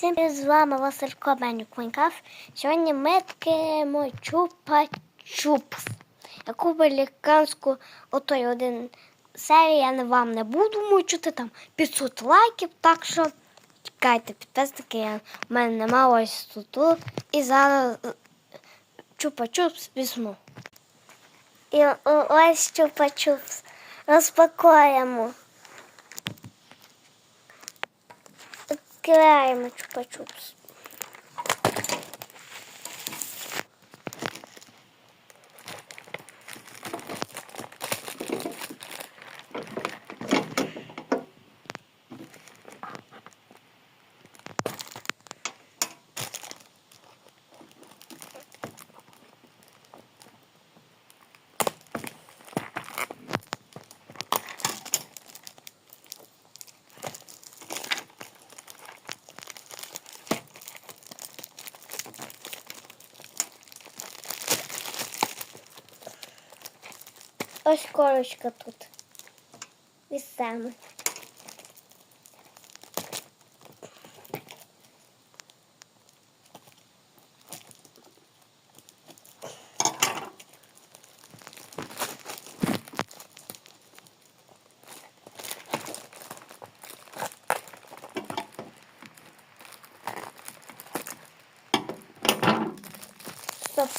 Всім з вами Василько Менюк Майнкрафт. Сьогодні ми відкриємо чупа-чупс. Яку американську отой один серію я вам не буду мучити, там 500 лайків, так що чекайте, підписники, у мене немає ось тут. І зараз е, чупа-чупс візьму. І ось чупа-чупс. Розпакуємо. Відкриваємо чупа-чупс. Ось корочка тут. І Стоп,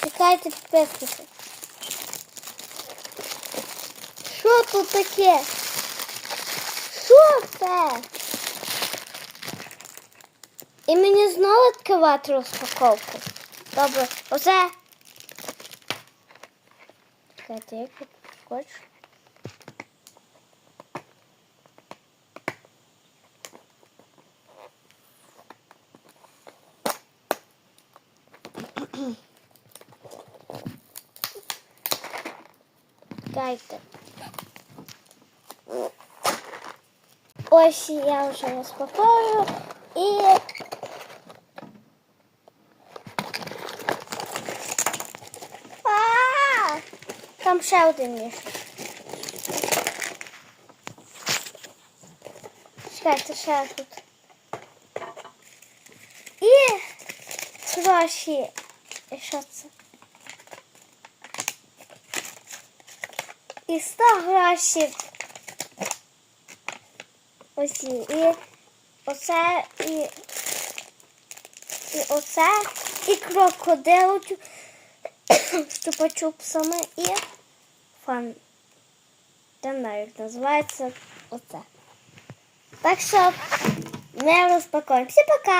чекайте підписники. Що тут таке? Що це? І мені знову відкривати розпаковку. Добре, оце. Чекайте, як хочу. Чекайте. Ось я вже розпаковую і. А! Там ще один мішок. Чекайте, ще тут. І гроші. І що це? І 100 грошей. Ось і оце і, і оце і крокодил чупа-чупсами і фан. Я не знаю, як називається оце. Так що ми розпакуємо. Всі пока!